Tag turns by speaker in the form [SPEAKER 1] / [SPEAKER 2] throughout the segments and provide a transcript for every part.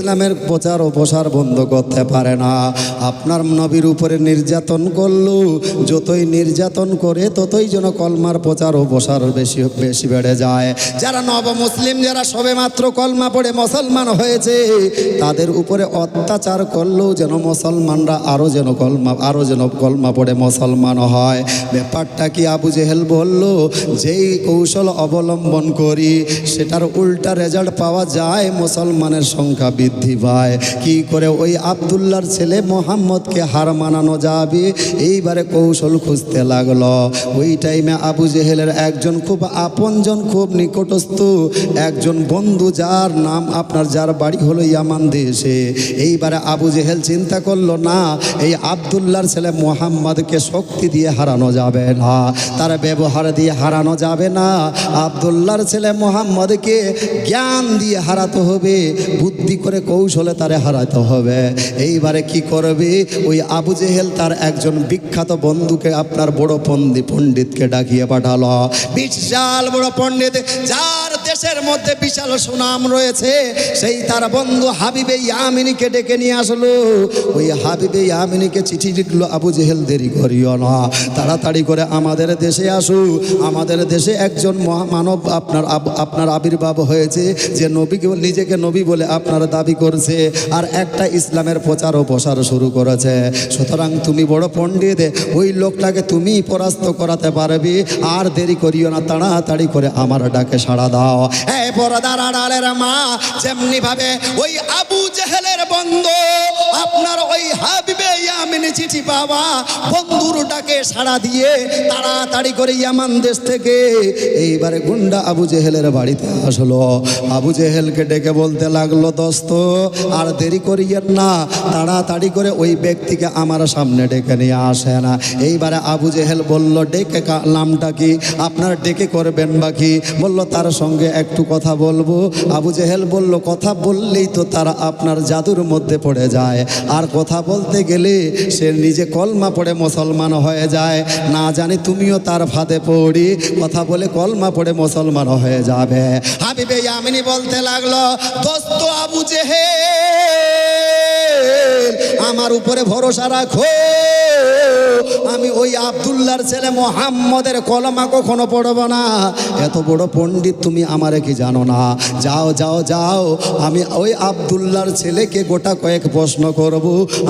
[SPEAKER 1] ইসলামের প্রচার ও প্রসার বন্ধ করতে পারে না। আপনার নবীর উপরে নির্যাতন করল, যতই নির্যাতন করে ততই যেন কলমার প্রচার ও প্রসার বেশি বেশি বেড়ে যায়। যারা নব মুসলিম, যারা সবে মাত্র কলমা পড়ে মুসলমান হয়েছে, তাদের উপরে অত্যাচার করলেও যেন মুসলমানরা আরও যেন কলমা আরও যেন কলমা পড়ে মুসলমান হয়। ব্যাপারটা কি আবু জেহেল বলল? যেই কৌশল অবলম্বন করি, সেটার উল্টা রেজাল্ট পাওয়া যায় মুসলমানের সংখ্যা বৃদ্ধি পায়। কি করে ওই আবদুল্লার ছেলে মোহাম্মদকে হার মানানো যাবে? এইবারে কৌশল খুঁজতে লাগল। ওই টাইমে আবু জেহেলের একজন খুব আপনজন, খুব নিকটস্থ একজন বন্ধু, যার নাম আপনার, যার বাড়ি হলো ইয়ামান দেশে। এইবারে আবু জেহেল চিন্তা করল, না, এই আবদুল্লার ছেলে মোহাম্মদকে শক্তি দিয়ে হারানো যাবে না। তার ব্যবহার দিয়ে হারানো যাবে না। আবদুল্লার ছেলে মোহাম্মদকে জ্ঞান দিয়ে হারাতে হবে। বুদ্ধি করে কৌশলে তারে হারাতে হবে। এইবারে কি করবে? ওই আবু জেহেল তার একজন বিখ্যাত বন্ধুকে আপনার বড় পন্দি পণ্ডিতকে ডাকিয়ে পাঠালো। বিশাল বড় পণ্ডিত, যার দেশের মধ্যে বিশাল সুনাম রয়েছে, সেই তার বন্ধু হাবিবে ইয়ামিনীকে ডেকে নিয়ে আসলো। ওই হাবিবে ইয়ামিনীকে চিঠি লিখলো, আবু জেহেল, দেরি করিও না। তাড়াতাড়ি করে আমাদের দেশে আসু। আমাদের দেশে একজন মহা- মানব আপনার আপনার আবির্ভাব হয়েছে। যে নবীকে, নিজেকে নবী বলে আপনার দাবি করছে আর একটা ইসলামের প্রচার ও প্রসার শুরু করেছে। সুতরাং তুমি বড় পণ্ডিত, ওই লোকটাকে তুমি পরাস্ত করাতে পারবে। আর দেরি করিও না, তাড়াতাড়ি করে আমার ডাকে সাড়া দাও। পরদার মা যেমনি ভাবে ওই আবু জেহেলের বন্ধু, আপনার ওই হাবিবে ইয়ামিনী চিঠি পাওয়া বন্ধুর ডাকে সাড়া দিয়ে তাড়াতাড়ি করে ইয়ামান দেশ থেকে এইবারে গুন্ডা আবু জেহেলের বাড়িতে আসলো। আবু জেহেলকে ডেকে বলতে লাগল, দোস্ত আর দেরি করিয়েন না, তাড়াতাড়ি করে ওই ব্যক্তিকে আমার সামনে ডেকে নিয়ে আসে না এইবারে আবু জেহেল বলল, ডেকে নামটা কি? আপনার ডেকে করবেন বা কি? বলল, তার সঙ্গে একটু কথা বলব। আবু জেহেল বলল, কথা বললেই তো তারা আপনার জাদুর মধ্যে পড়ে যায়। আর কথা বলতে গেলে সে নিজে কলমা পড়ে মুসলমান হয়ে যায়। না জানি তুমিও তার ফাঁদে পড়ি, কথা বলে কলমা পড়ে মুসলমান হয়ে যাবে। হাবিবে বলতে লাগল, দোস্ত আবু জেহেল আমার উপরে ভরসা রাখো। আমি ওই আবদুল্লার ছেলে মোহাম্মদের কলমা কখনো পড়ব না। এত বড় পণ্ডিত তুমি আমারে কি জানো না? যাও যাও যাও, আমি ওই আবদুল্লার ছেলেকে গোটা কয়েক প্রশ্ন করব।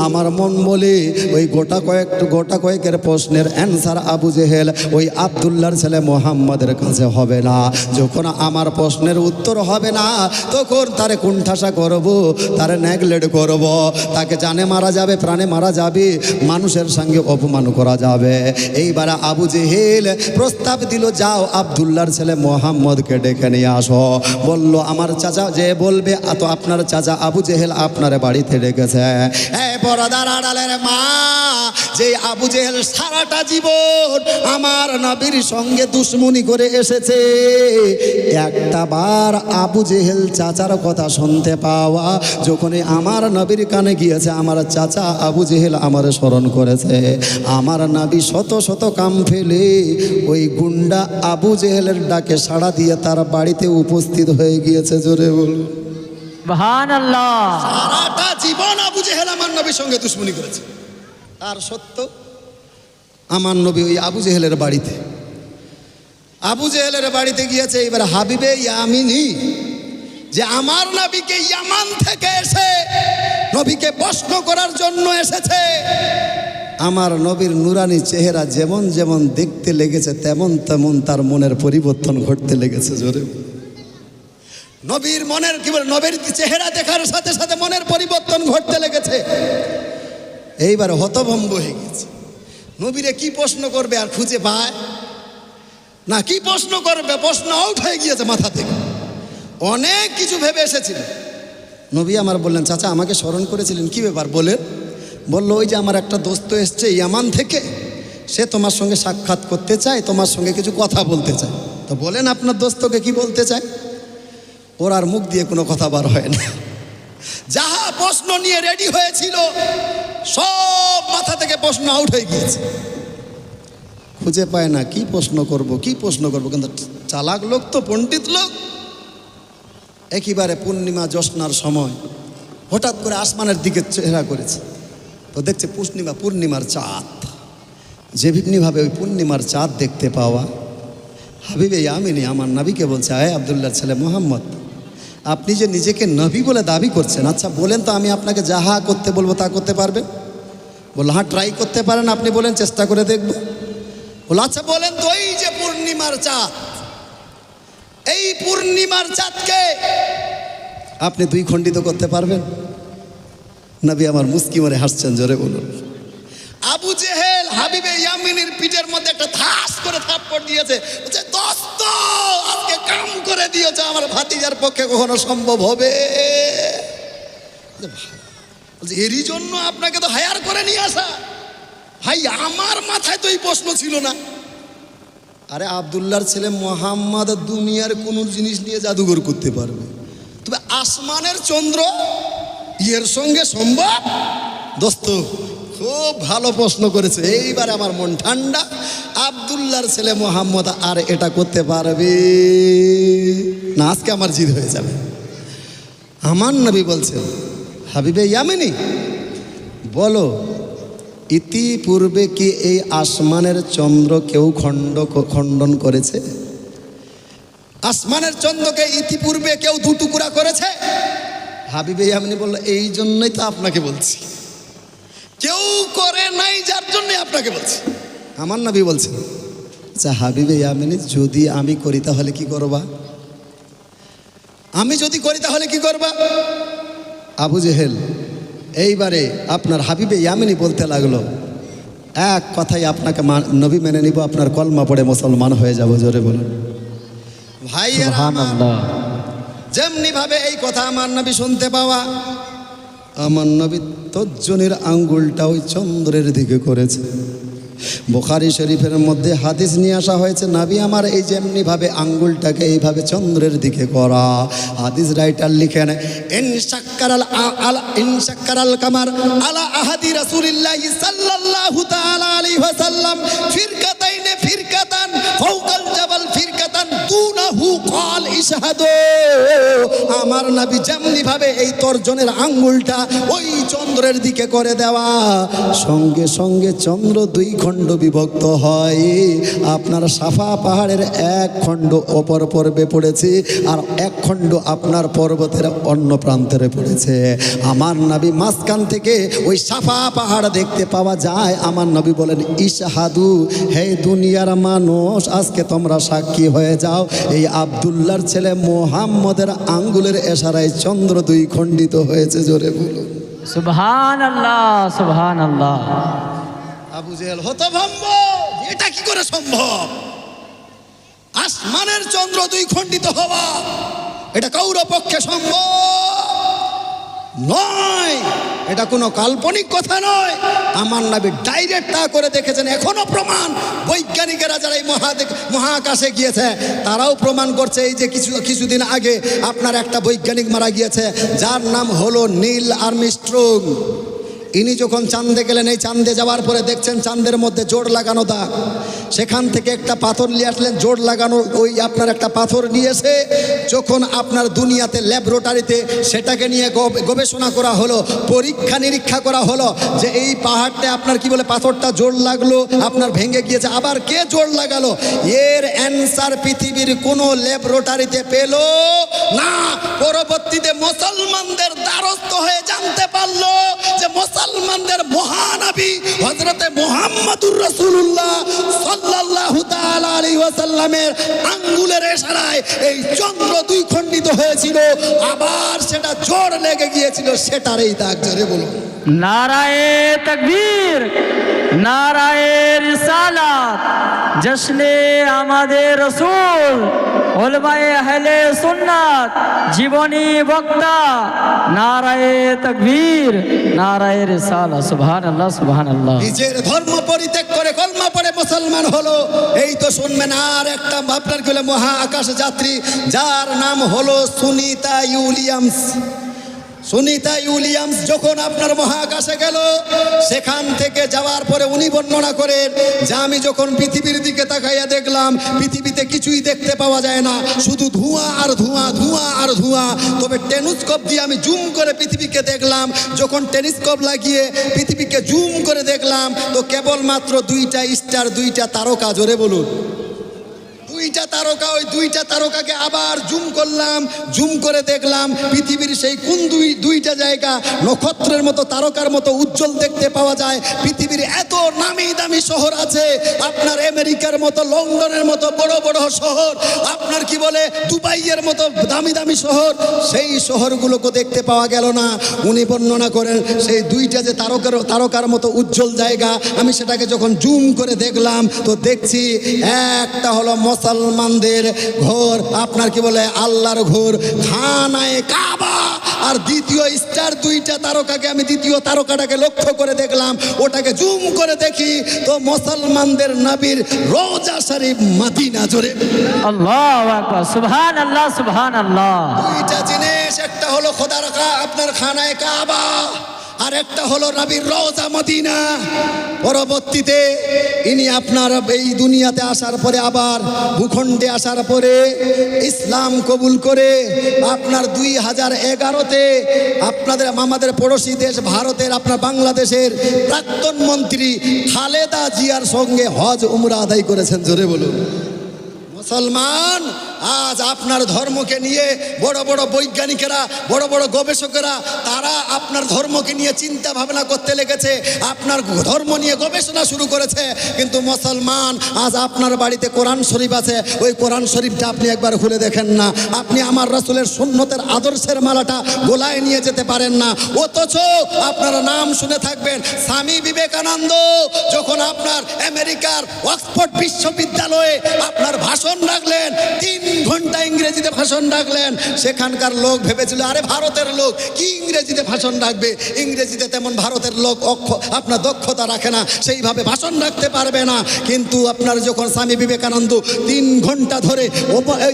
[SPEAKER 1] আমার মন বলে ওই গোটা কয়েক, গোটা কয়েকের প্রশ্নের অ্যান্সার আবু জেহেল ওই আবদুল্লার ছেলে মোহাম্মদের কাছে হবে না। যখন আমার প্রশ্নের উত্তর হবে না, তখন তারে কুণ্ঠাসা করব। তারে নেগলেট করব। তাকে জানে মারা যাবে, প্রাণে মারা যাবে, মানুষের সঙ্গে অপমান করা যাবে। এইবার আবু জেহেল প্রস্তাব দিল, যাও আবদুল্লার ছেলে মোহাম্মদকে ডেকে নিয়ে আসো। বলল, আমার চাচা যে বলবে তো আপনার চাচা আবু জেহেল আপনার বাড়িতে ডেকেছে। হ্যাঁ মা, যে আবু জেহেল সারাটা জীবন আমার নবীর সঙ্গে করে এসেছে, একটা বার আবু জেহেল চাচার কথা শুনতে পাওয়া যখনই আমার নবীর কানে গিয়েছে আমার চাচা আবু জেহেল আমার স্মরণ করেছে। আমার নাবি শত শত কাম ফেলে ওই গুন্ডা আবু জেহেলের ডাকে সাড়া দিয়ে তার বাড়িতে উপস্থিত হয়ে গিয়েছে জোরে বলুন।
[SPEAKER 2] সুবহান
[SPEAKER 1] সারাটা জীবন আবু জেহেল আমার নবীর সঙ্গে দুশ্মনী করেছে। তার সত্য আমার নবী ওই আবু জেহেলের বাড়িতে। আবু জেহেলের বাড়িতে গিয়েছে এবার হাবিবে ইয়ামিনী। যে আমার নবীকে ইয়ামান থেকে এসে নবীকে প্রশ্ন করার জন্য এসেছে। আমার নবীর নুরানি চেহারা যেমন যেমন দেখতে লেগেছে, তেমন তেমন তার মনের পরিবর্তন ঘটতে লেগেছে, জোরে নবীর মনের, কি বলে, নবীর চেহারা দেখার সাথে সাথে মনের পরিবর্তন ঘটতে লেগেছে। এইবার হতভম্ব হয়ে গেছে। নবীরে কি প্রশ্ন করবে আর খুঁজে পায়? না, কি প্রশ্ন করবে? প্রশ্ন আউট হয়ে গিয়েছে মাথা থেকে। অনেক কিছু ভেবে এসেছিল। নবী আমার বললেন, চাচা, আমাকে স্মরণ করেছিলেন কি ব্যাপার বলেন বলল, ওই যে আমার একটা দোস্ত এসছে ইয়ামান থেকে। সে তোমার সঙ্গে সাক্ষাৎ করতে চায়, তোমার সঙ্গে কিছু কথা বলতে চায়। তো বলেন আপনার দোস্তকে কি বলতে চায়? ওর আর মুখ দিয়ে কোনো কথা বার হয় না। যাহা প্রশ্ন নিয়ে রেডি হয়েছিল, সব মাথা থেকে প্রশ্ন আউট হয়ে গিয়েছে। খুঁজে পায় না, কি প্রশ্ন করব, কি প্রশ্ন করব, কিন্তু চালাক লোক তো, পণ্ডিত লোক। একেবারে পূর্ণিমা জ্যোৎস্নার সময়। হঠাৎ করে আসমানের দিকে চেহারা করেছে। তো দেখছে পূর্ণিমা পূর্ণিমার চাঁদ। যেমনিভাবে ওই পূর্ণিমার চাঁদ দেখতে পাওয়া। হাবিবে ইয়ামিনী আমার নবীকে বলছে, আয় আবদুল্লার ছেলে মোহাম্মদ, আপনি যে নিজেকে নবী বলে দাবি করছেন আচ্ছা বলেন তো আমি আপনাকে যাহা করতে বলব তা করতে পারবে? বলল হ্যাঁ ট্রাই করতে পারেন, আপনি বলেন, চেষ্টা করে দেখব। বলল আচ্ছা বলেন তো, এই যে পূর্ণিমার চাঁদ এই পূর্ণিমার চাঁদকে আপনি দুই খণ্ডিত করতে পারবেন? নবী আমার মুস্কি মরে হাসছেন, জোরে বলুন। আবু জেহেল হাবিবে ইয়ামিনের পিঠের মধ্যে একটা ধাস করে থাপ্পড় দিয়েছে। বলছে, দোস্ত, আজকে কাম করে দিয়েছে, আমার ভাতিজার পক্ষে কখনো সম্ভব হবে? এরই জন্য আপনাকে তো হায়ার করে নিয়ে আসা। ভাই, আমার মাথায় তো এই প্রশ্ন ছিল না। আরে আবদুল্লার ছেলে মোহাম্মদ দুনিয়ার কোনো জিনিস নিয়ে জাদুঘর করতে পারবে। তবে আসমানের চন্দ্র ইয়ের সঙ্গে সম্ভব? দোস্ত, খুব ভালো প্রশ্ন করেছে। এইবার আমার মন ঠান্ডা। আবদুল্লার ছেলে মোহাম্মদ আর এটা করতে পারবে না, আজকে আমার জিদ হয়ে যাবে। আমার নবী বলছেন, হাবিবে ইয়ামিনী, বলো ইতিপূর্বে কি এই আসমানের চন্দ্র কেউ খণ্ড খণ্ডন করেছে? আসমানের চন্দ্রকে ইতিপূর্বে কেউ দু টুকুরা করেছে? হাবিবে ইয়ামিনী বলল, এই জন্যই তো আপনাকে বলছি। কেউ করে নাই যার জন্যই আপনাকে বলছি। আমার নবী বলছে আচ্ছা হাবিবে ইয়ামিনী, যদি আমি করি তাহলে কি করবা? আমি যদি করি তাহলে কি করবা? আবু জেহেল এইবারে আপনার হাবিবে ইয়ামিনী বলতে লাগল এক কথাই আপনাকে নবী মেনে নিব আপনার কলমা পড়ে মুসলমান হয়ে যাব জোরে বলুন। ভাই
[SPEAKER 2] সুবহানাল্লাহ।
[SPEAKER 1] যেমনি ভাবে এই কথা আমার নবী শুনতে পাওয়া আমার নবী তজ্জনের আঙ্গুলটা ওই চন্দ্রের দিকে করেছে। বোখারি শরীফের মধ্যে হাদিস নিয়ে আসা হয়েছে, নাবি আমার এই যেমনি ভাবে আঙ্গুলটাকে এইভাবে চন্দ্রের দিকে করা হাদিস রাইটার লিখেন, ইন শাক্কারাল আলা, ইন শাক্কারাল কামার আলা আহাদি ফিরকাতাইনে ফিরকাতান ফাওকাল ইশহাদু আমার নাবি যেমনি ভাবে এই তর্জনের আঙ্গুলটা ওই চন্দ্রের দিকে করে দেওয়া। সঙ্গে সঙ্গে চন্দ্র দুই খণ্ড বিভক্ত হয়। আপনার সাফা পাহাড়ের এক খণ্ড অপর পর্বে পড়েছে আর এক খণ্ড আপনার পর্বতের অন্য প্রান্তরে পড়েছে। আমার নবী মাঝখান থেকে ওই সাফা পাহাড় দেখতে পাওয়া যায়। আমার নবী বলেন, ইশাহাদু, হে দুনিয়ার মানুষ, আজকে তোমরা সাক্ষী হয়ে যাও। এই আবদুল্লার ছেলে মোহাম্মদের আঙ্গুলের এশারায় চন্দ্র দুই খণ্ডিত হয়েছে জোরে বলুন।
[SPEAKER 2] সুবহানাল্লাহ সুবহানাল্লাহ।
[SPEAKER 1] আবু জেহেল হতভম্ব! এটা কি করে সম্ভব? আসমানের চন্দ্র দুই খণ্ডিত হওয়া এটা কাউর পক্ষে সম্ভব? নয়। এটা কোনো কাল্পনিক কথা নয়। আমার নাবি ডাইরেক্ট তা করে দেখেছেন। এখনও প্রমাণ। বৈজ্ঞানিকেরা যারা এই মহাদেক মহাকাশে গিয়েছে, তারাও প্রমাণ করছে এই যে কিছু কিছুদিন আগে আপনার একটা বৈজ্ঞানিক মারা গিয়েছে, যার নাম হলো নীল আর্মিস্ট্রং। ইনি যখন চাঁদে গেলেন, এই চাঁদে যাওয়ার পরে দেখছেন চাঁদের মধ্যে জোর লাগানো দাগ। সেখান থেকে একটা পাথর নিয়ে আসলেন, জোর লাগানো ওই আপনার একটা পাথর নিয়েছে যখন আপনার দুনিয়াতে ল্যাবরেটরিতে সেটাকে নিয়ে গব- গবেষণা করা হলো, পরীক্ষা নিরীক্ষা করা হলো যে এই পাহাড়টা আপনার কি বলে পাথরটা জোর লাগল, আপনার ভেঙে গিয়েছে, আবার কে জোর লাগালো? এর অ্যান্সার পৃথিবীর কোনো ল্যাবরেটরিতে পেল না। পরবর্তীতে মুসলমানদের দ্বারস্থ হয়ে জানতে পারল যে মুসলমানদের মহানবী হজরতে মোহাম্মদুর রসুল্লাহ সাল্লাহ আলী ওয়াসাল্লামের আঙ্গুলের এশারায় এই চন্দ্র দুই খণ্ডিত হয়েছিল। আবার সেটা জোর লেগে গিয়েছিল সেটার এই দাগ, জোরে বলুন।
[SPEAKER 2] নারায়ে তকবীর নারায়ে রিসালাত জশ্নে আমাদের রসুল ওলমায়ে আহলে সুন্নাত জীবনী বক্তা নারায়ে তকবীর নারায়ে রিসালাত সুবহানাল্লাহ সুবহানাল্লাহ
[SPEAKER 1] নিজের ধর্ম পরিত্যাগ করে কলমা পড়ে মুসলমান হলো, এই তো শুনবেন আর একটা আপনার গেলে মহা আকাশ যাত্রী যার নাম হলো সুনিতা উইলিয়ামস সুনিতা উইলিয়ামস যখন আপনার মহাকাশে গেল, সেখান থেকে যাওয়ার পরে উনি বর্ণনা করেন যে আমি যখন পৃথিবীর দিকে তাকাইয়া দেখলাম, পৃথিবীতে কিছুই দেখতে পাওয়া যায় না, শুধু ধোঁয়া আর ধোঁয়া ধোঁয়া আর ধোঁয়া। তবে টেলিস্কোপ দিয়ে আমি জুম করে পৃথিবীকে দেখলাম, যখন টেলিস্কোপ লাগিয়ে পৃথিবীকে জুম করে দেখলাম, তো কেবলমাত্র দুইটা স্টার, দুইটা তারকা, জোরে বলুন। দুইটা তারকা, ওই দুইটা তারকাকে আবার জুম করলাম, জুম করে দেখলাম পৃথিবীর সেই কোন দুই, দুইটা জায়গা নক্ষত্রের মতো, তারকার মতো উজ্জ্বল দেখতে পাওয়া যায়। পৃথিবীর এত নামি দামি শহর আছে, আপনার আমেরিকার মতো, লন্ডনের মতো বড় বড় শহর, আপনার কি বলে, দুবাইয়ের মতো দামি দামি শহর, সেই শহরগুলোকে দেখতে পাওয়া গেল না। উনি বর্ণনা করেন, সেই দুইটা যে তারকার তারকার মতো উজ্জ্বল জায়গা, আমি সেটাকে যখন জুম করে দেখলাম, তো দেখছি একটা হলো মুসলমানদের ঘর আপনার কি বলে আল্লাহর ঘর। খানায় কাবা। আর দ্বিতীয় স্টার দুইটা তারকাকে আমি দ্বিতীয় তারকাটাকে লক্ষ্য করে দেখলাম ওটাকে জুম করে দেখি তো মুসলমানদের নবীর রোজা শরীফ মাদিনা জোরে
[SPEAKER 2] আল্লাহ আকবার সুবহান আল্লাহ সুবহান আল্লাহ
[SPEAKER 1] দুইটা জিনিস একটা হলো খোদার কা- আপনার খানায় কাবা। আর একটা হলো নবীর রোজা মদিনা। পরবর্তীতে ইনি আপনার এই দুনিয়াতে আসার পরে আবার ভূখণ্ডে আসার পরে ইসলাম কবুল করে আপনার দুই হাজার এগারোতে আপনাদের আমাদের পড়োশি দেশ ভারতের, আপনার বাংলাদেশের প্রাক্তন মন্ত্রী খালেদা জিয়ার সঙ্গে হজ উমরা আদায় করেছেন। জোরে বলুন। মুসলমান, আজ আপনার ধর্মকে নিয়ে বড় বড় বৈজ্ঞানিকেরা, বড় বড় গবেষকেরা, তারা আপনার ধর্মকে নিয়ে চিন্তা ভাবনা করতে লেগেছে। আপনার ধর্ম নিয়ে গবেষণা শুরু করেছে। কিন্তু মুসলমান, আজ আপনার বাড়িতে কোরআন শরীফ আছে। ওই কোরআন শরীফটা আপনি একবার খুলে দেখেন না। আপনি আমার রাসুলের সুন্নতের আদর্শের মালাটা গোলায় নিয়ে যেতে পারেন না। অথচ আপনারা নাম শুনে থাকবেন স্বামী বিবেকানন্দ, যখন আপনার আমেরিকার অক্সফোর্ড বিশ্ববিদ্যালয়ে আপনার ভাষণ রাখলেন তিন ঘণ্টা ইংরেজিতে ভাষণ ডাকলেন। সেখানকার লোক ভেবেছিল আরে ভারতের লোক কি ইংরেজিতে ভাষণ ডাকবে? ইংরেজিতে তেমন ভারতের লোক অক্ষ আপনার দক্ষতা রাখে না সেইভাবে ভাষণ রাখতে পারবে না। কিন্তু আপনার যখন স্বামী বিবেকানন্দ তিন ঘণ্টা ধরে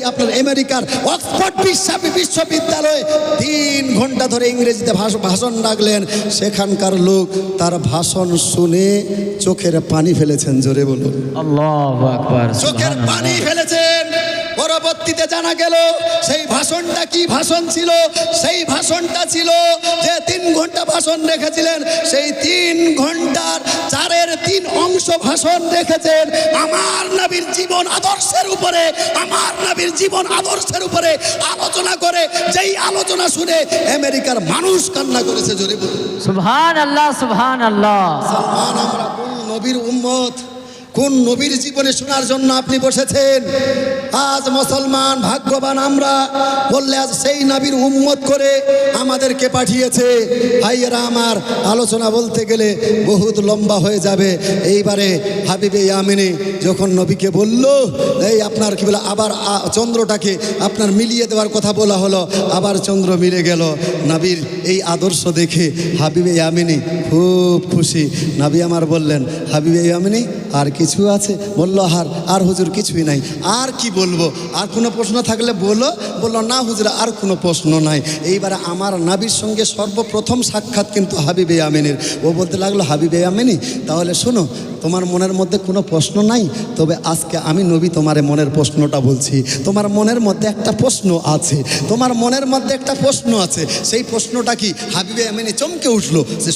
[SPEAKER 1] আপনার আমেরিকার অক্সফোর্ড বিশ্ব- বিশ্ববিদ্যালয়ে তিন ঘণ্টা ধরে ইংরেজিতে ভাষণ ডাকলেন সেখানকার লোক তার ভাষণ শুনে চোখের পানি ফেলেছেন জোরে বলুন। চোখের পানি
[SPEAKER 2] আল্লাহ।
[SPEAKER 1] পরবর্তীতে জানা গেল সেই ভাষণটা কি ভাষণ ছিল? সেই ভাষণটা ছিল যে তিন ঘণ্টা ভাষণ রেখেছিলেন সেই তিন ঘণ্টার চারের তিন অংশ ভাষণ রেখেছেন আমার নবীর জীবন আদর্শের উপরে আমার নবীর জীবন আদর্শের উপরে আলোচনা করে যেই আলোচনা শুনে আমেরিকার মানুষ কান্না করেছে জোরে বলুন।
[SPEAKER 2] সুবহান আল্লাহ সুবহান আল্লাহ
[SPEAKER 1] আমরা কোন নবীর উম্মত? কোন নবীর জীবনে শোনার জন্য আপনি বসেছেন? আজ মুসলমান ভাগ্যবান আমরা বললে আজ সেই নবীর উম্মত করে আমাদেরকে পাঠিয়েছে। ভাইয়েরা আমার, আলোচনা বলতে গেলে বহুত লম্বা হয়ে যাবে। এইবারে হাবিবে ইয়ামিনী যখন নবীকে বলল, এই আপনার কি বলে, আবার চন্দ্রটাকে আপনার মিলিয়ে দেওয়ার কথা বলা হলো, আবার চন্দ্র মিলে গেল। নাবির এই আদর্শ দেখে হাবিবে ইয়ামিনী খুব খুশি। নাবি আমার বললেন, হাবিবে ইয়ামিনী, আর কিছু আছে? বলল আর আর হুজুর কিছুই নাই। আর কি বলব? আর কোনো প্রশ্ন থাকলে বলো। বলল, না হুজুর, আর কোনো প্রশ্ন নাই। এইবারে আমার নাবির সঙ্গে সর্বপ্রথম সাক্ষাৎ কিন্তু হাবিবে ইয়ামিনীর ও বলতে লাগল, হাবিবে ইয়ামিনী তাহলে শোনো, তোমার মনের মধ্যে কোনো প্রশ্ন নাই? তবে আজকে আমি নবী, তোমার মনের প্রশ্নটা বলছি। তোমার মনের মধ্যে একটা প্রশ্ন আছে। তোমার মনের মধ্যে একটা প্রশ্ন আছে। সেই প্রশ্নটা কি? হাবিবে আমিনী চমকে উঠল, যে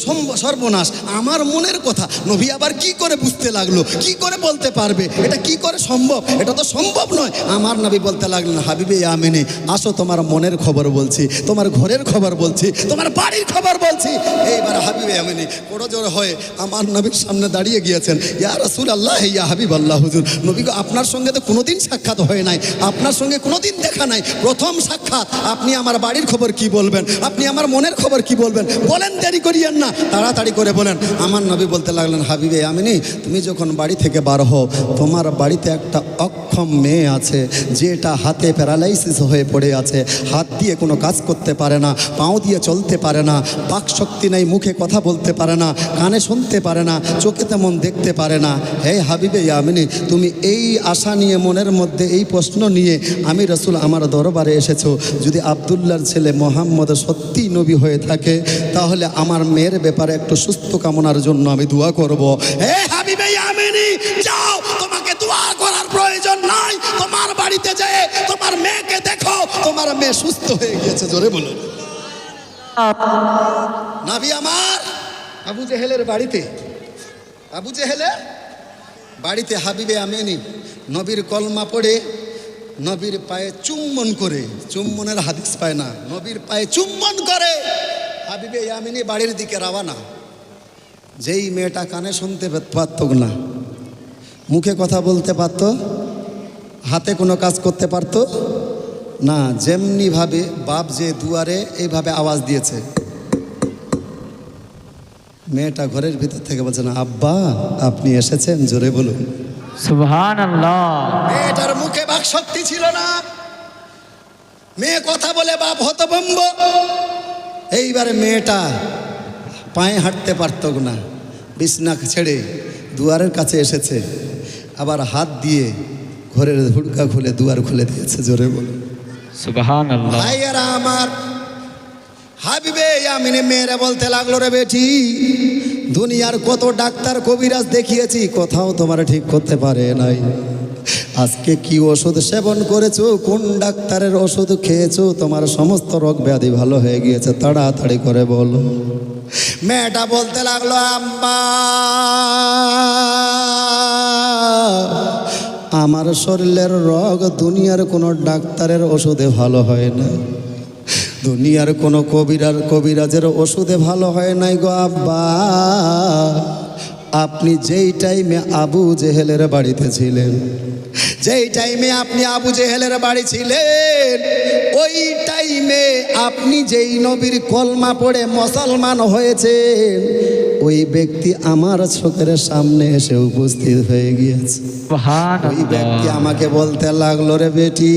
[SPEAKER 1] সর্বনাশ, আমার মনের কথা। নবী আবার কি করে বুঝতে লাগল? কি করে বলতে পারবে? এটা কি করে সম্ভব? এটা তো সম্ভব নয়। আমার নবী বলতে লাগলেন, হাবিবে আমিনী আসো তোমার মনের খবর বলছি, তোমার ঘরের খবর বলছি, তোমার বাড়ির খবর বলছি। এইবার হাবিবে আমিনী বড় জোর হয়ে আমার নবীর সামনে দাঁড়িয়ে গিয়েছেন। ইয়া রসুল আল্লাহ ইয়া হাবিব আল্লাহ হুজুর, নবী আপনার সঙ্গে তো কোনোদিন সাক্ষাৎ হয় নাই, আপনার সঙ্গে কোনোদিন দেখা নাই। প্রথম সাক্ষাৎ, আপনি আমার বাড়ির খবর কি বলবেন? আপনি আমার মনের খবর কি বলবেন? বলেন, দেরি করিয়েন না। তাড়াতাড়ি করে বলেন, আমার নবী বলতে লাগলেন, হাবিবে আমিনি তুমি যখন বাড়ি থেকে বার হও। তোমার বাড়িতে একটা অক্ষম মেয়ে আছে, যেটা হাতে প্যারালাইসিস হয়ে পড়ে আছে। হাত দিয়ে কোনো কাজ করতে পারে না, পাও দিয়ে চলতে পারে না বাক শক্তি নেই, মুখে কথা বলতে পারে না, কানে শুনতে পারে না চোখে তেমন দেখতে পারে না। হে হাবিবে ইয়ামিনী, তুমি এই আশা নিয়ে, মনের মধ্যে এই প্রশ্ন নিয়ে, আমি রসুল আমার দরবারে এসেছ। যদি আবদুল্লার ছেলে মোহাম্মদ সত্যি নবী হয়ে থাকে, তাহলে আমার মেয়ের ব্যাপারে একটু সুস্থ কামনার জন্য আমি দোয়া করব। হে হাবিবে ইয়ামিনী যাও, তোমাকে দোয়া করার প্রয়োজন নাই। তোমার বাড়িতে যেয়ে তোমার মেয়েকে দেখো, তোমার মেয়ে সুস্থ হয়ে গিয়েছে, জোরে বলুন নাবি আমার, আবু জেহেলের বাড়িতে। আবু জেহেলের বাড়িতে হাবিবে আমেনি। নবীর কলমা পড়ে, নবীর পায়ে চুম্বন করে, চুম্বনের হাদিস পায় না। নবীর পায়ে চুম্বন করে, হাবিবে ইয়ামিনী বাড়ির দিকে রাওয়ানা যেই মেয়েটা কানে শুনতে পারত না মুখে কথা বলতে পারত হাতে কোনো কাজ করতে পারতো না যেমনিভাবে বাপ যে দুয়ারে এইভাবে আওয়াজ দিয়েছে। মেয়েটা ঘরের ভিতর থেকে বলছে না আব্বা আপনি এসেছেন জোরে বলুন। মেয়েটার মুখে বাক শক্তি ছিল না। মেয়ে কথা বলে বাপ হতভম্ব। এইবারে মেয়েটা পায়ে হাঁটতে পারত না। বিছনা ছেড়ে দুয়ারের কাছে এসেছে। আবার হাত দিয়ে ঘরের হুড়কা খুলে দুয়ার খুলে দিয়েছে জোরে বলুন ভাইয়েরা আমার হাবিবে আমিনে মেয়েরা বলতে লাগল রে বেটি দুনিয়ার কত ডাক্তার কবিরাজ দেখিয়েছি কোথাও তোমার ঠিক করতে পারে নাই। আজকে কি ওষুধ সেবন করেছ? কোন ডাক্তারের ওষুধ খেয়েছো? তোমার সমস্ত রোগ ব্যাধি ভালো হয়ে গিয়েছে, তাড়াতাড়ি করে বলো। মেয়েটা বলতে লাগল, আম্মা, আমার শরীরের রোগ দুনিয়ার কোনো ডাক্তারের ওষুধে ভালো হয় না দুনিয়ার কোনো কবিরার, কবিরাজের ওষুধে ভালো হয় নাই গো আব্বা। আপনি যেই টাইমে আবু জেহেলের বাড়িতে ছিলেন যেই টাইমে আপনি আবু জেহেলের বাড়ি ছিলেন, ওই টাইমে আপনি যেই নবীর কলমা পড়ে মুসলমান হয়েছেন ওই ব্যক্তি আমার চোখের সামনে এসে উপস্থিত হয়ে গিয়েছে। ওই ব্যক্তি আমাকে বলতে লাগল রে বেটি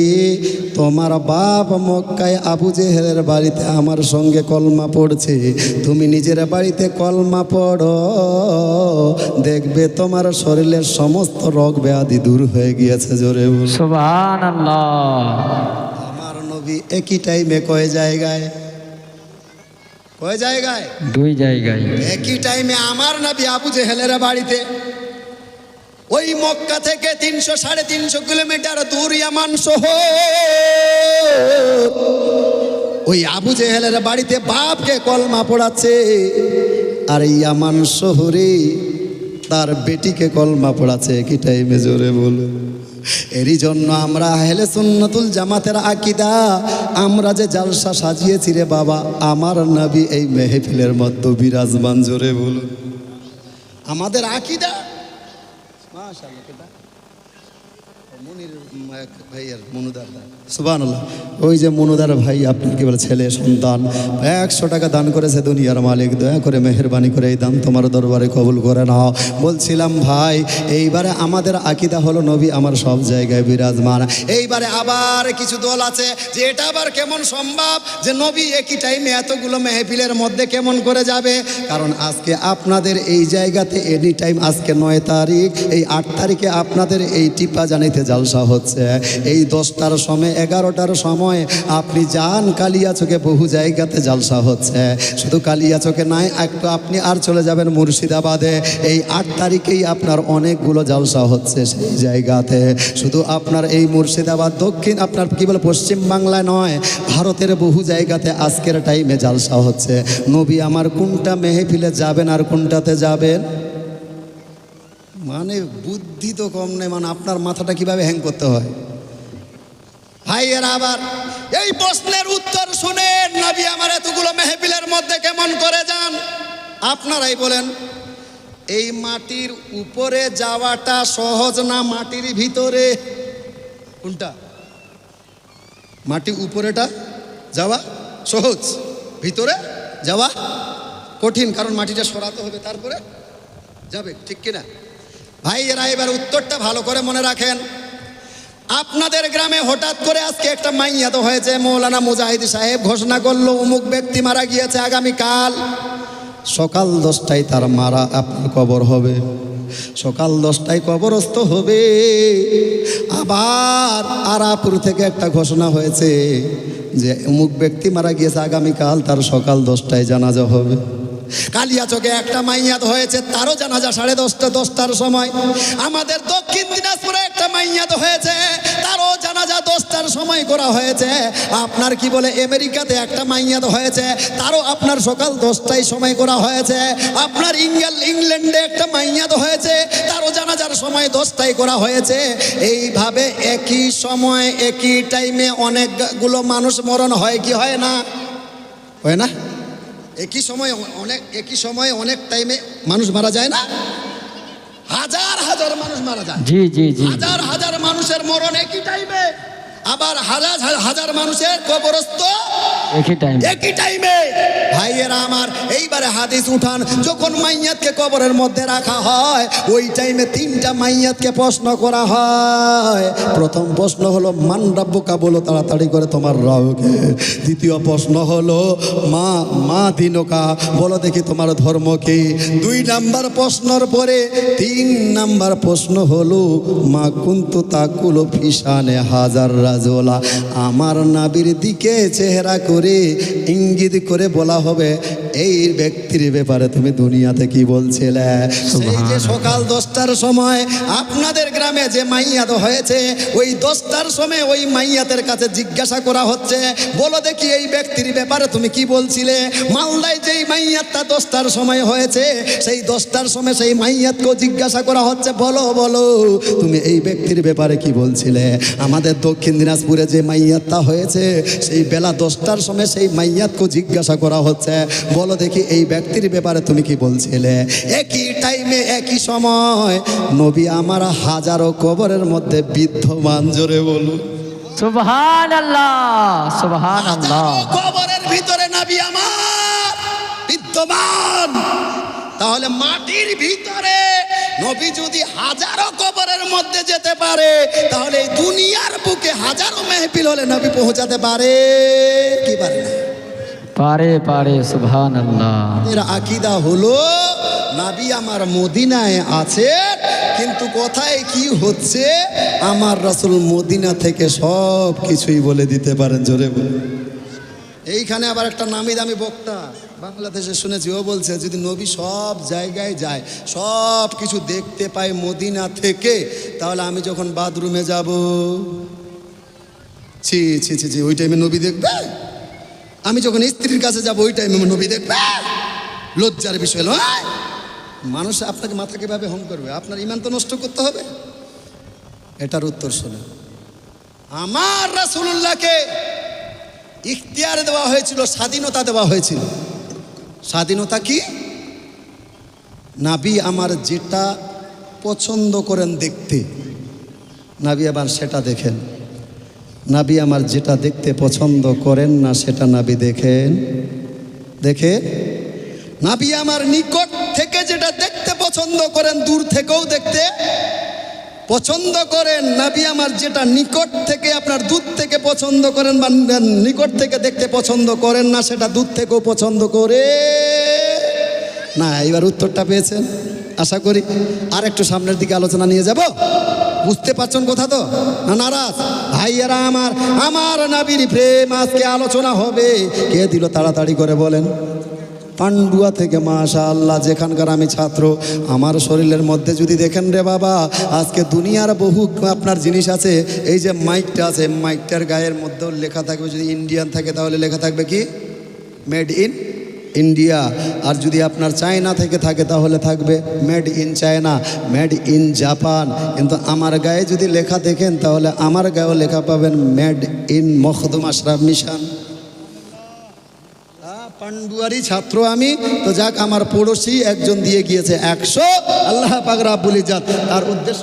[SPEAKER 1] তোমার বাপ মক্কায় আবু জেহেলের বাড়িতে আমার সঙ্গে কলমা পড়ছে। তুমি নিজের বাড়িতে কলমা পড়ো। দেখবে তোমার শরীরের সমস্ত রোগ ব্যাধি দূর হয়ে গিয়েছে জোরে আমার নবী একই টাইমে কয় জায়গায়? কয় জায়গায়?
[SPEAKER 2] দুই জায়গায়।
[SPEAKER 1] একই টাইমে আমার নবী আবু জেহেলের বাড়িতে। ওই মক্কা থেকে তিনশো সাড়ে তিনশো কিলোমিটার দূর ইয়ামান শহর। ওই আবু জেহেলের বাড়িতে বাপকে কলমা পড়াচ্ছে। আর ইয়ামান শহরে তার বেটিকে কলমা পড়াচ্ছে। একই টাইমে জোরে বলো এরই জন্য আমরা হেলে সুন্নতুল জামাতের আকিদা। আমরা যে জালসা সাজিয়েছি রে বাবা, আমার নাবি এই মেহফিলের মধ্যে বিরাজমান, জোরে বলুন। আমাদের আকিদা? মাশাআল্লাহ মুনির ভাইয়ের মনুদার সুবান ওই যে মনুদার ভাই, আপনার কি বলে, ছেলে, সন্তান, একশো টাকা দান করেছে দুনিয়ার মালিক, দয়া করে মেহরবানি করে এই দান তোমার দরবারে কবুল করে নাও। বলছিলাম, ভাই, এইবারে আমাদের আকিদা হলো নবী আমার সব জায়গায় বিরাজমান। এইবারে আবার কিছু দল আছে যে এটা আবার কেমন সম্ভব? যে নবী একই টাইমে এতগুলো মেহফিলের মধ্যে কেমন করে যাবে? কারণ আজকে আপনাদের এই জায়গাতে এনি টাইম আজকে নয় তারিখ, এই আট তারিখে আপনাদের এই টিপা জানিতে জালসা হচ্ছে। এই দশটার সময়, এগারোটার সময় আপনি যান, কালিয়াচকে বহু জায়গাতে জালসা হচ্ছে। শুধু কালিয়াচকে নাই একটু আপনি আর চলে যাবেন মুর্শিদাবাদে। এই আট তারিখেই আপনার অনেকগুলো জালসা হচ্ছে সেই জায়গাতে। শুধু আপনার এই মুর্শিদাবাদ, দক্ষিণ আপনার কি বলে, পশ্চিম বাংলায় নয়, ভারতের বহু জায়গাতে আজকের টাইমে জালসা হচ্ছে। নবী আমার কোনটা মেহফিলে যাবেন আর কোনটাতে যাবেন? মানে বুদ্ধি তো কম নেই মানে আপনার মাথাটা কীভাবে হ্যাং করতে হয়? ভাইয়ের আবার এই প্রশ্নের উত্তর শুনে নবী আমার এতগুলো মেহফিলের মধ্যে কেমন করে যান? আপনারাই বলেন, এই মাটির উপরে যাওয়াটা সহজ না মাটির ভিতরে? কোনটা? মাটি উপরেটা যাওয়া সহজ, ভিতরে যাওয়া কঠিন, কারণ মাটিটা সরাতে হবে, তারপরে যাবে, ঠিক কিনা? ভাইয়েরা, এবার উত্তরটা ভালো করে মনে রাখেন। আপনাদের গ্রামে হঠাৎ করে আজকে একটা মাইয়া তো হয়েছে, মৌলানা মুজাহিদ সাহেব ঘোষণা করল, অমুক ব্যক্তি মারা গিয়েছে আগামীকাল। সকাল দশটায় তার মারা আপনার কবর হবে। সকাল দশটায় কবরস্থ হবে। আবার আরাপুর থেকে একটা ঘোষণা হয়েছে যে, অমুক ব্যক্তি মারা গিয়েছে আগামীকাল, তার সকাল দশটায় জানাজা হবে। কালিয়াচকে একটা মাইয়াত হয়েছে, তারও জানাজা সাড়ে দশটা, দশটার সময়। আমাদের দক্ষিণ দিনাজপুরে একটা মাইয়াত হয়েছে, তারও জানাজা দশটার সময় করা হয়েছে। আপনার কি বলে, আমেরিকাতে একটা মাইয়াত হয়েছে, তারও আপনার সকাল দশটায় সময় করা হয়েছে। আপনার ইংল্যান্ড ইংল্যান্ডে একটা মাইয়াত হয়েছে, তারও জানাজার সময় দশটায় করা হয়েছে। এইভাবে একই সময়, একই টাইমে অনেকগুলো মানুষ মরণ হয়, কি হয় না? হয় না? একই সময় অনেক একই সময় অনেক টাইমে মানুষ মারা যায় না? হাজার হাজার মানুষ মারা যায়।
[SPEAKER 2] জি জি জি
[SPEAKER 1] হাজার হাজার মানুষের মরণ একই টাইমে আবার হাজার হাজার মানুষের কবরস্থ
[SPEAKER 2] একই টাইমে
[SPEAKER 1] একই টাইমে ভাইয়েরা আমার, এইবারে হাদিস উঠান, যখন মাইয়াতকে কবরের মধ্যে রাখা হয়, ওই টাইমে তিনটা মাইয়াতকে প্রশ্ন করা হয়। প্রথম প্রশ্ন হলো, মান রাব্বুকা? বলো তাড়াতাড়ি করে তোমার রাহুকে দ্বিতীয় প্রশ্ন হলো, মা মা দিনকা? বলো দেখি তোমার ধর্ম কি। দুই নাম্বার প্রশ্নর পরে তিন নাম্বার প্রশ্ন হলো, মা কুন্তু তাকুলো ফিসানে হাজার রাজওয়ালা আমার নাবির দিকে চেহারা করে ইঙ্গিত করে বলা হবে এই ব্যক্তির ব্যাপারে তুমি দুনিয়াতে কি বলছিলে? সেই যে সকাল দশটার সময় আপনাদের গ্রামে যে মাইয়াত হয়েছে ওই দশটার সময় ওই মাইয়াতের কাছে জিজ্ঞাসা করা হচ্ছে বলো দেখি এই ব্যক্তির ব্যাপারে তুমি কি বলছিলে? মালদায় যেই মাইয়াতটা দশটার সময় হয়েছে সেই দশটার সময় সেই মাইয়াতকেও জিজ্ঞাসা করা হচ্ছে বলো বলো তুমি এই ব্যক্তির ব্যাপারে কি বলছিলে? আমাদের দক্ষিণ দিনাজপুরে যে মাইয়াতটা হয়েছে সেই বেলা দশটার সময় সেই মাইয়াতকেও জিজ্ঞাসা করা হচ্ছে বলো দেখি এই ব্যক্তির ব্যাপারে তুমি কি বলছিলে। একই টাইমে একই সময়। নবী আমার হাজারো কবরের মধ্যে বিদ্যমান জোরে বলুন।
[SPEAKER 2] সুবহান আল্লাহ সুবহান আল্লাহ
[SPEAKER 1] কবরের ভিতরে নবী আমার বিদ্যমান। তাহলে মাটির ভিতরে নবী যদি হাজারো কবরের মধ্যে যেতে পারে তাহলে দুনিয়ার বুকে হাজারো মেহফিল হলে নবী পৌঁছাতে পারে। কি পারে না?
[SPEAKER 2] পারে পারে সুবহান আল্লাহ
[SPEAKER 1] এর আকিদা হলো, নাবি আমার মদিনায় আছে, কিন্তু কোথায় কি হচ্ছে, আমার রাসূল মদিনা থেকে সব কিছুই বলে দিতে পারেন, জোরে বলে এইখানে আবার একটা নামি দামি বক্তা বাংলাদেশে শুনেছি, ও বলছে, যদি নবী সব জায়গায় যায়, সব কিছু দেখতে পায় মদিনা থেকে, তাহলে আমি যখন বাথরুমে যাব, ছি ছি ছি ছি, ওই টাইমে নবী দেখবে? আমি যখন স্ত্রীর কাছে যাব, ওই টাইমে নবী দেখবে। লজ্জার বিষয় নয় মানুষ আপনাকে মাথা কীভাবে হোম করবে? আপনার ইমান তো নষ্ট করতে হবে। এটার উত্তর শোনে। আমার রাসূলুল্লাহকে ইখতিয়ার দেওয়া হয়েছিল, স্বাধীনতা দেওয়া হয়েছিল। স্বাধীনতা কি? নাবি আমার যেটা পছন্দ করেন দেখতে। নাবি আবার সেটা দেখেন। নাবি আমার যেটা দেখতে পছন্দ করেন না, সেটা নাবি দেখেন। দেখে? নাবি আমার নিকট থেকে যেটা দেখতে পছন্দ করেন, দূর থেকেও দেখতে পছন্দ করেন। নাবি আমার যেটা নিকট থেকে আপনার দূর থেকে পছন্দ করেন বা নিকট থেকে দেখতে পছন্দ করেন না, সেটা দূর থেকেও পছন্দ করে না। এবার উত্তরটা পেয়েছেন? আশা করি। আর একটু সামনের দিকে আলোচনা নিয়ে যাব। বুঝতে পারছেন কথা তো? না নারাজ? ভাইয়ারা আমার আমার নাবির প্রেম আজকে আলোচনা হবে। কে দিল তাড়াতাড়ি করে বলেন? পান্ডুয়া থেকে মাশা আল্লাহ যেখানকার আমি ছাত্র, আমার শরীরের মধ্যে যদি দেখেন রে বাবা, আজকে দুনিয়ার বহু আপনার জিনিস আছে, এই যে মাইকটা আছে, মাইকটার গায়ের মধ্যেও লেখা থাকবে, যদি ইন্ডিয়ান থাকে তাহলে লেখা থাকবে কি? Made in India. আর যদি আপনার চায়না থেকে থাকে, তাহলে থাকবে made in China made in Japan কিন্তু আমার গায়ে যদি লেখা দেখেন, তাহলে আমার গায়েও লেখা পাবেন made in Makhdum Ashraf mission পান্ডুয়ারি ছাত্র আমি। তো যাক, আমার পড়োশি একজন দিয়ে গিয়েছে একশো। আল্লাহ পাগরা রাব্বুল ইজ্জাত। তার উদ্দেশ্য।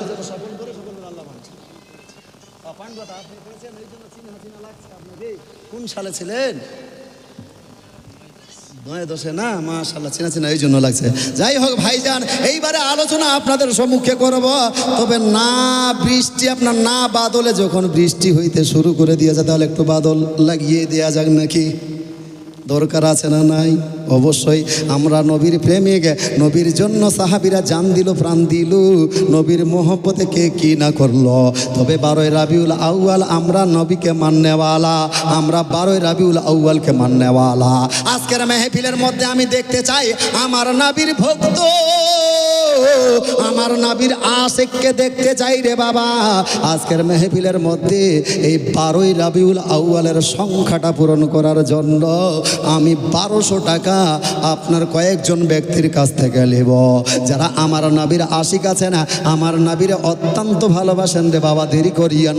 [SPEAKER 1] কোন সালে ছিলেন? না চেনা চেনা জন্য লাগছে। যাই হোক, ভাইজান, এইবারে আলোচনা আপনাদের সম্মুখে করব। তবে না বৃষ্টি, আপনার না বাদলে যখন বৃষ্টি হইতে শুরু করে দিয়েছে, তাহলে একটু বাদল লাগিয়ে দেওয়া যাক নাকি? দরকার আছে না নাই? অবশ্যই আমরা নবীর প্রেমে গে নবীর জন্য সাহাবিরা জান দিল, প্রাণ দিল। নবীর মোহব্বতে কে কি না করল? তবে বারোই রাবিউল আউয়াল আমরা নবীকে মান্যওয়ালা আমরা বারোই রাবিউল আউয়ালকে মান্যওয়ালা আজকের মেহফিলের মধ্যে আমি দেখতে চাই, আমার নবীর ভক্ত। আমার নাবির আশেককে দেখতে চাই রে বাবা। আজকের মেহফিলের মধ্যে এই বারোই রাবিউল আউয়ালের সংখ্যাটা পূরণ করার জন্য আমি বারোশো টাকা আপনার কয়েকজন ব্যক্তির কাছ থেকে নেব। যারা আমার নাবির আশিক আছে না আমার নাবির অত্যন্ত ভালোবাসেন রে বাবা, দেরি করিয়ান